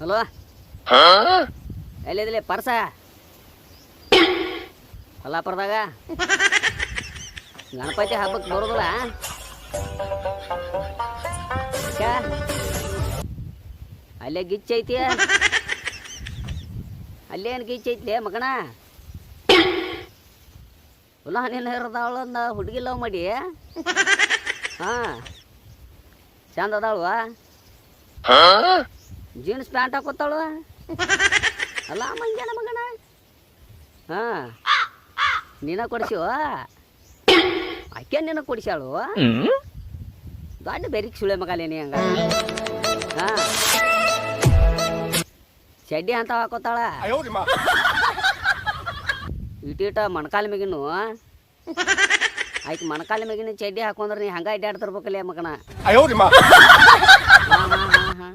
Hello? ಎಲ್ಲಿದ್ಲಿ ಪರ್ಸ? ಕೊಲ್ಲಾಪುರದಾಗ? ಗಣಪತಿ ಹಬ್ಬಕ್ಕೆ ಬರೋದಿಲ್ಲ? ಅಲ್ಲೇ ಗಿಚ್ಚ ಐತಿ? ಅಲ್ಲೇನು ಗಿಚ್ಚ ಐತಿ ಮಗಣ ಪುನಃ ನೀನು ಹಿರಿದಾವಳಂದ ಹುಡುಗಿ ಲವ್ ಮಾಡಿ? ಹಾಂ. ಚಂದ ಅದಾಳುವ ಜೀನ್ಸ್ ಪ್ಯಾಂಟ್ ಹಾಕೋತಾಳು ಅಲ್ಲ ಮಂಗ್ಯಾನ ಮಗನ? ಹಾ. ನೀನ ಕೊಡಿಸಿವ ಆಕೆ ನಿನ ಕೊಡಿಸ್ಯಾಳು? ದೊಡ್ಡ ಬೆರಿಕ್ ಸುಳೆ ಮಗಲೇನಿ ಹಂಗ. ಹಾ. ಚಡ್ಡಿ ಅಂತ ಹಾಕೋತಾಳ ಇಟೀಟ ಮಣಕಾಲ ಮ್ಯಾಗಿನು ಆಯ್ತು ಮಣಕಾಲ ಮ್ಯಾಗಿನ ಚಡ್ಡಿ ಹಾಕೊಂಡ್ರೆ ನೀ ಹಂಗ ಅಡ್ಡಾಡ್ತಿರ್ಬೇಕಲ್ಲೇ ಮಗನ. ಹಾ ಹಾ ಹಾ ಹಾ.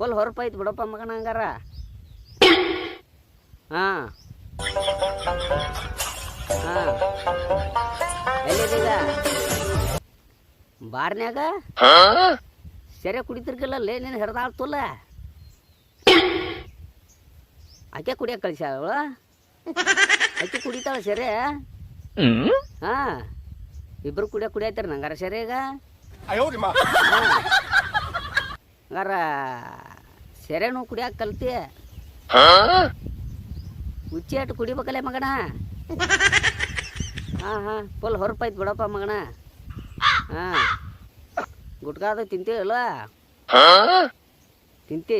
ಫುಲ್ ಹೊರಪಾಯ್ತು ಬಿಡಪ್ಪ ಮಗನ ಹಂಗಾರ. ಹಾ. ಹಾ. ಎಲ್ಲಿದೀಗ ಬಾರ್ನ್ಯಾಗ? ಸೆರೆ ಕುಡಿತಿರ್ಕಿಲ್ಲಲ್ಲೇ ನೀನು ಹಿಡ್ದಾಳ್ತಲ್ಲ ಆಕೆ ಕುಡಿಯಕ್ಕೆ ಕಳಿಸ್ಯಾಳ ಆಕೆ ಕುಡಿತಾಳ ಸೆರೆ? ಹಾ. ಇಬ್ರು ಕುಡಿಯಕ್ಕೆ ಕುಡಿಯತ್ತಾರ ನಂಗಾರ ಸೆರೆ ಈಗ? ಹಂಗಾರ ಸೆರೆನು ಕುಡಿಯಾಕ ಕಲ್ತಿ ಹುಚ್ಚಿ ಅಟ್ಟು ಕುಡಿಬೇಕಲ್ಲೇ ಮಗಣ ಹಾ ಹಾ ಫುಲ್ ಹೊರಪಾಯ್ತು ಬಿಡಪ್ಪ ಮಗಣ ಹಾ. ಗುಟ್ಕಾದ ತಿಂತೀವಲ್ಲ ತಿಂತೀ?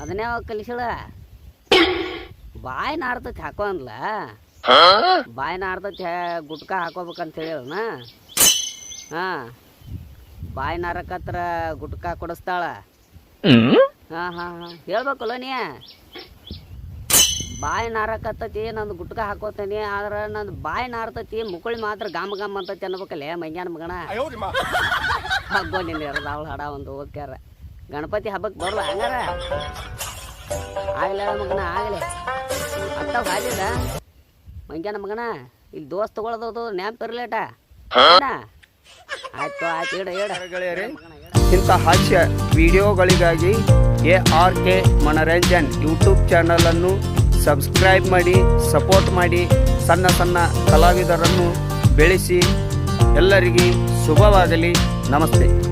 ಅದನ್ನೇ ಯಾವಾಗ ಕಲಿಸಳ? ಬಾಯಿ ನಾರ್ತೈತಿ ಹಾಕೋ ಅಂದ್ಲ ಬಾಯಿ ಗುಟ್ಕಾ ಗುಟ್ಕ ಹಾಕೋಬೇಕಂತ ಹೇಳಣ ಹಾ. ಬಾಯಿ ನಾರಕತ್ರ ಗುಟ್ಕಾ ಕೊಡಿಸ್ತಾಳ. ಹಾ ಹಾ ಹಾ. ಹೇಳ್ಬೇಕಲ್ಲ ನೀ. ಬಾಯಿ ನಾರಕತ್ತತಿ ನಂದು ಗುಟ್ಕ ಹಾಕೋತೇನಿ ಆದ್ರೆ ನಂದು ಬಾಯಿ ನಾರ್ತತಿ ಮುಕುಳಿ ಮಾತ್ರ ಗಾಮ ಗಾಮ ಅಂತ ಅನ್ಬೇಕಲ್ಲೇ ಮಂಗ್ಯಾನ ಮಗಣ ಹಬ್ಬ ನಿನ್ನ ಇರೋದು ಅವಳು ಹಡ ಒಂದು ಓದ್ಕ್ಯಾರ ಗಣಪತಿ ಹಬ್ಬಕ್ಕೆ ಬರಲ್ಲ ಹಂಗಾರ? ಆಗಲ ಮಗನ ಆಗಲಿ. ಅಂತ ಹಾಲಿದ. ಮಂಗ್ಯಾನ ಮಗನ ಇಲ್ಲಿ ದೋಸ್ತ್ ತಗೊಳೋದು ನ್ಯಾಪ್ ಇರ್ಲೇಟ ಆಯ್ತು ಆಯ್ತು ಇಡ ಇಡ. ಇಂಥ ಹಾಸ್ಯ ವಿಡಿಯೋಗಳಿಗಾಗಿ A R K Manoranjan YouTube ಚಾನಲನ್ನು ಸಬ್ಸ್ಕ್ರೈಬ್ ಮಾಡಿ, ಸಪೋರ್ಟ್ ಮಾಡಿ, ಸಣ್ಣ ಸಣ್ಣ ಕಲಾವಿದರನ್ನು ಬೆಳೆಸಿ. ಎಲ್ಲರಿಗೆ ಶುಭವಾಗಲಿ. ನಮಸ್ತೆ.